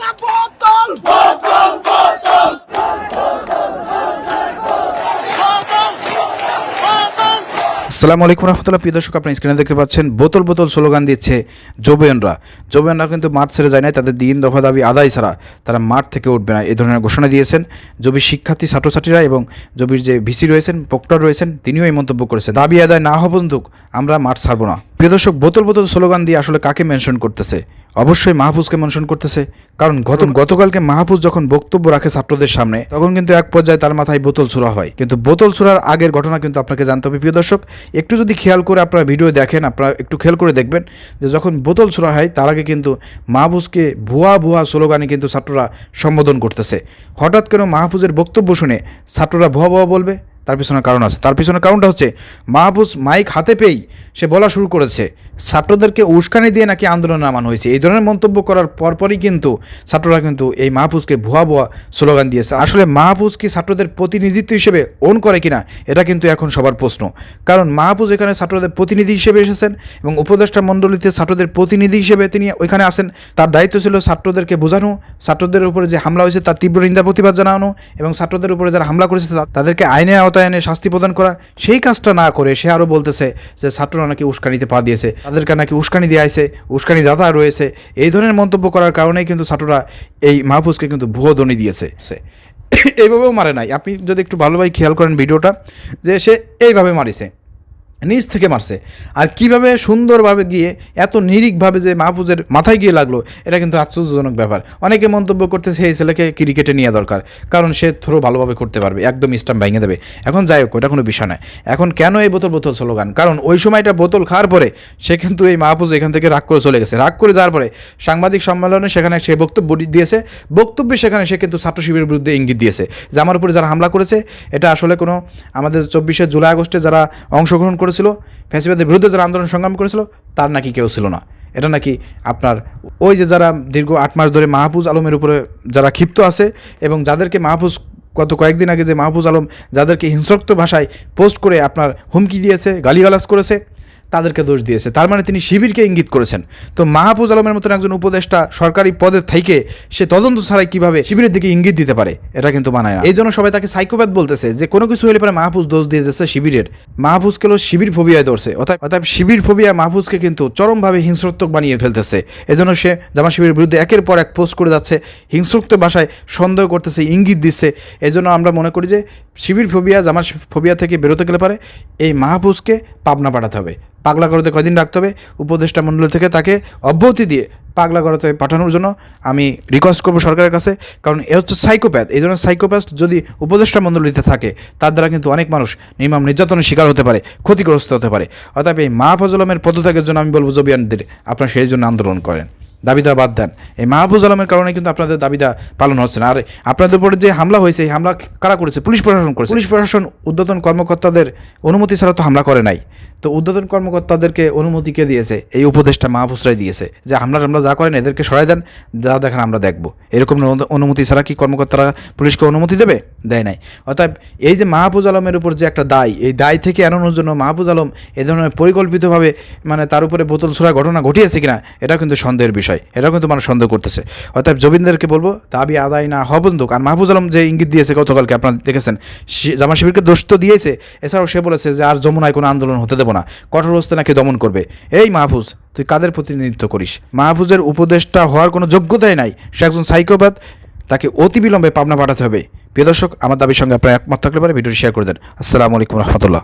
না আলাইকুম রহমতুল্লাহ। প্রিয় দর্শক আপনি স্ক্রিনে দেখতে পাচ্ছেন বোতল বোতল স্লোগান দিচ্ছে জোবেনরা। জোবেনরা কিন্তু মাঠ ছেড়ে যায় না তাদের দিন দফা দাবি আদায় ছাড়া তারা মাঠ থেকে উঠবে না এই ধরনের ঘোষণা দিয়েছেন জবির শিক্ষার্থী, ছাত্রছাত্রীরা এবং জবির যে ভিসি রয়েছেন, প্রক্টর রয়েছেন, তিনিও এই মন্তব্য করেছেন। দাবি আদায় না পর্যন্ত আমরা মাঠ ছাড়বো না। প্রিয় দর্শক, বোতল বোতল স্লোগান দিয়ে আসলে কাকে মেনশন করতেছে? অবশ্যই মাহফুজকে মেনশন করতেছে। কারণ গত গতকালকে মাহফুজ যখন বক্তব্য রাখে ছাত্রদের সামনে, তখন কিন্তু এক পর্যায়ে তার মাথায় বোতল ছোড়া হয়। কিন্তু বোতল ছোড়ার আগের ঘটনা কিন্তু আপনাকে জানতে হবে, প্রিয় দর্শক। একটু যদি খেয়াল করে আপনারা ভিডিও দেখেন, আপনারা একটু খেয়াল করে দেখবেন যে যখন বোতল ছোড়া হয়, তার আগে কিন্তু মাহফুজকে ভুয়া ভুয়া স্লোগানে কিন্তু ছাত্ররা সম্বোধন করতেছে। হঠাৎ কেন মাহফুজের বক্তব্য শুনে ছাত্ররা ভুয়া ভুয়া বলবে? তার পিছনে কারণ আছে। তার পিছনে কারণটা হচ্ছে, মাহফুজ মাইক হাতে পেয়েই সে বলা শুরু করেছে। ছাত্রদেরকে উস্কানি দিয়ে নাকি আন্দোলন নামানো হয়েছে? এই ধরনের মন্তব্য করার পরপরই কিন্তু ছাত্ররা কিন্তু এই মাহফুজকে ভুয়া ভুয়া স্লোগান দিয়েছে। আসলে মাহফুজ কি ছাত্রদের প্রতিনিধিত্ব হিসেবে ওন করে কিনা, এটা কিন্তু এখন সবার প্রশ্ন। কারণ মাহফুজ এখানে ছাত্রদের প্রতিনিধি হিসেবে এসেছেন এবং উপদেষ্টা মণ্ডলীতে ছাত্রদের প্রতিনিধি হিসেবে তিনি ওইখানে আসেন তার দায়িত্ব ছিল ছাত্রদেরকে বোঝানো, ছাত্রদের উপরে যে হামলা হয়েছে তার তীব্র নিন্দা প্রতিবাদ জানানো এবং ছাত্রদের উপরে যারা হামলা করেছে তাদেরকে আইনের আওতায় এনে শাস্তি প্রদান করা। সেই কাজটা না করে সে আরও বলতেছে যে ছাত্ররা নাকি উস্কানিতে পা দিয়েছে। তাদেরকে নাকি উস্কানি দিয়ে আছে উস্কানি দাতা রয়েছে। এই ধরনের মন্তব্য করার কারণেই কিন্তু ছাত্ররা এই মাহফুজকে কিন্তু ভুয়ো ধ্বনি দিয়েছে। এইভাবেও মারে নাই। আপনি যদি একটু ভালোভাবে খেয়াল করেন ভিডিওটা, যে সে এইভাবে মারিছে। নিচ থেকে মারছে। আর কীভাবে সুন্দরভাবে গিয়ে, এত নিরিকভাবে যে মাহফুজের মাথায় গিয়ে লাগল, এটা কিন্তু আশ্চর্যজনক ব্যাপার। অনেকে মন্তব্য করতেছে, এই ছেলেকে ক্রিকেটে নেওয়া দরকার। কারণ সে থ্রো ভালোভাবে করতে পারবে, একদম স্টাম্প ভেঙে দেবে। এখন যাই হোক, ওটা কোনো বিষয় নয়। এখন কেন এই বোতল বোতল স্লোগান? কারণ ওই সময়টা বোতল খাওয়ার পরে সে কিন্তু এই মাহফুজ এখান থেকে রাগ করে চলে গেছে। রাগ করে যাওয়ার পরে সাংবাদিক সম্মেলনে সেখানে সে বক্তব্য দিয়েছে। বক্তব্যে সেখানে সে কিন্তু ছাত্র শিবিরের বিরুদ্ধে ইঙ্গিত দিয়েছে যে, আমার উপরে যারা হামলা করেছে, এটা আসলে কোনো আমাদের চব্বিশে জুলাই আগস্টে যারা অংশগ্রহণ করেছিল, ফ্যাসিবাদের বিরুদ্ধে যারা আন্দোলন সংগ্রাম করেছিল, তার নাকি কেউ ছিল না। এটা নাকি আপনার ওই যে যারা দীর্ঘ আট মাস ধরে মাহফুজ আলমের উপরে যারা ক্ষিপ্ত আছে এবং যাদেরকে মাহফুজ গত কয়েকদিন আগে যে মাহফুজ আলম যাদেরকে হিংস্রক্ত ভাষায় পোস্ট করে আপনার হুমকি দিয়েছে, গালিগালাজ করেছে তাদেরকে দোষ দিয়েছে। তার মানে তিনি শিবিরকে ইঙ্গিত করেছেন। তো মাহফুজ আলমের মতন একজন উপদেষ্টা সরকারি পদে থেকে সে তদন্ত ছাড়াই কীভাবে শিবিরের দিকে ইঙ্গিত দিতে পারে, এটা কিন্তু মানায় না। এই জন্য সবাই তাকে সাইকোপ্যাথ বলতেছে যে, কোনো কিছু হলে পরে মাহফুজ দোষ দিয়ে দিচ্ছে শিবিরের। মাহফুজকে শিবির ফোবিয়ায় ধরছে। অর্থাৎ অর্থাৎ শিবির ফোবিয়া মাহফুজকে কিন্তু চরমভাবে হিংস্রত্বক বানিয়ে ফেলতেছে। এজন্য সে জামা শিবিরের বিরুদ্ধে একের পর এক পোস্ট করে যাচ্ছে, হিংস্রত্ব ভাষায় সন্দেহ করতেছে, ইঙ্গিত দিচ্ছে। এজন্য আমরা মনে করি যে, শিবির ফোবিয়া জামা ফোবিয়া থেকে বেরোতে গেলে পারে এই মাহফুজকে পাবনা পাঠাতে হবে। পাগলা করতে কয়দিন রাখতে হবে? উপদেষ্টা মণ্ডলী থেকে তাকে অব্যাহতি দিয়ে পাগলা করতে পাঠানোর জন্য আমি রিকোয়েস্ট করব সরকারের কাছে, কারণ এ হচ্ছে সাইকোপ্যাথ এই ধরনের সাইকোপ্যাথ যদি উপদেষ্টা মণ্ডলীতে থাকে, তার দ্বারা কিন্তু অনেক মানুষ নির্মম নির্যাতনের শিকার হতে পারে, ক্ষতিগ্রস্ত হতে পারে। অর্থাৎ এই মাহফুজ আলমের পদত্যাগের জন্য আমি বলব জবিয়ানদের, আপনারা সেই জন্য আন্দোলন করেন। দাবিদা বাদ দেন। এই মাহফুজ আলমের কারণে কিন্তু আপনাদের দাবিদা পালন হচ্ছে না। আর আপনাদের উপরে যে হামলা হয়েছে, এই হামলা কারা করেছে? পুলিশ প্রশাসন করেছে। পুলিশ প্রশাসন, উদ্বোধন কর্মকর্তাদের অনুমতি ছাড়া তো হামলা করে নাই। তো উদ্বোধন কর্মকর্তাদেরকে অনুমতি কে দিয়েছে? এই উপদেশটা মাহফুজরাই দিয়েছে। যে হামলা টামলা যা করেন, এদেরকে সরাই দেন, যা দেখেন আমরা দেখব। এরকম অনুমতি ছাড়া কি কর্মকর্তারা পুলিশকে অনুমতি দেবে? দেয় নাই। অর্থাৎ এই যে মাহফুজ আলমের উপর যে একটা দায়, এই দায় থেকে এড়ানোর জন্য মাহফুজ আলম এ ধরনের পরিকল্পিতভাবে মানে তার উপরে বোতল ছোড়া ঘটনা ঘটিয়েছে কিনা এটা কিন্তু সন্দেহের বিষয়। এটাও কিন্তু মানুষ সন্দেহ করতেছে। অর্থাৎ জবিনদেরকে বলব, দাবি আদায় না পর্যন্ত আর মাহফুজ আলম যে ইঙ্গিত দিয়েছে গতকালকে, আপনারা দেখেছেন জামা শিবিরকে দোষ তো দিয়েছে, এছাড়াও সে বলেছে যে আর যমুনায় কোনো আন্দোলন হতে দেবো না, কঠোর হস্তে নাকি দমন করবে। এই মাহফুজ, তুই কাদের প্রতিনিধিত্ব করিস? মাহফুজের উপদেষ্টা হওয়ার কোনো যোগ্যতাই নাই, সে একজন সাইকোপ্যাথ, তাকে অতি বিলম্বে পাবনা পাঠাতে হবে। প্রিয় দর্শক, আমার দাবির সঙ্গে আপনার একমত থাকলে পারে, ভিডিওটি শেয়ার করে দেন। আসসালামু আলাইকুম রহমতুল্লাহ।